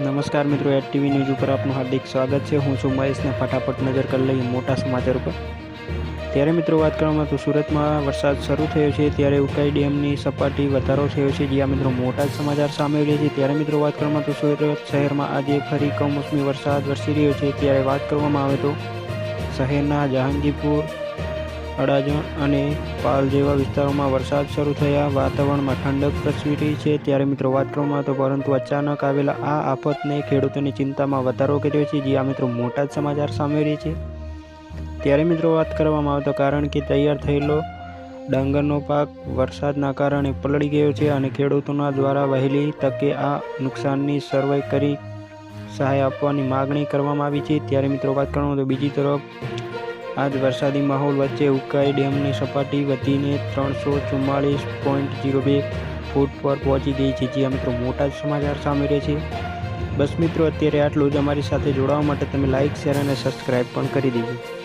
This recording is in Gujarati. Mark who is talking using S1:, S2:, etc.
S1: નમસ્કાર મિત્રો, એટ ટીવી ન્યૂઝ ઉપર આપનું હાર્દિક સ્વાગત છે. હું છું મહેશને ફટાફટ નજર કરી લઈએ મોટા સમાચાર ઉપર. ત્યારે મિત્રો, વાત કરવામાં તો સુરતમાં વરસાદ શરૂ થયો છે. ત્યારે ઉકાઈ ડેમની સપાટી વધારો થયો છે, જ્યાં મિત્રો મોટા સમાચાર સામે આવ્યા છે. ત્યારે મિત્રો, વાત કરવામાં તો સુરત શહેરમાં આજે ફરી કમોસમી વરસાદ વરસી રહ્યો છે. ત્યારે વાત કરવામાં આવે તો શહેરના જહાંગીરપુર અડાજણ અને પાલ જેવા વિસ્તારોમાં વરસાદ શરૂ થયા. વાતાવરણમાં ઠંડક પ્રસરી છે. ત્યારે મિત્રો વાત કરવામાં તો પરંતુ અચાનક આવેલા આ આફતને ખેડૂતોની ચિંતામાં વધારો કર્યો છે, જે આ મિત્રો મોટા જ સમાચાર સામે રહી છે. ત્યારે મિત્રો વાત કરવામાં આવે તો કારણ કે તૈયાર થયેલો ડાંગરનો પાક વરસાદના કારણે પલળી ગયો છે અને ખેડૂતોના દ્વારા વહેલી તકે આ નુકસાનની સર્વે કરી સહાય આપવાની માગણી કરવામાં આવી છે. ત્યારે મિત્રો વાત કરવામાં તો બીજી તરફ આજ વરસાદી માહોલ વચ્ચે ઉકાઈ ડેમની સપાટી વધીને ત્રણસો ચુમ્માળીસ પોઈન્ટ જીરો બે ફૂટ પર પહોંચી ગઈ છે. જે મિત્રો, મોટા જ સમાચાર સામે રહે છે. બસ મિત્રો, અત્યારે આટલું જ અમારી સાથે જોડાવા માટે તમે લાઇક શેર અને સબસ્ક્રાઈબ પણ કરી દેજો.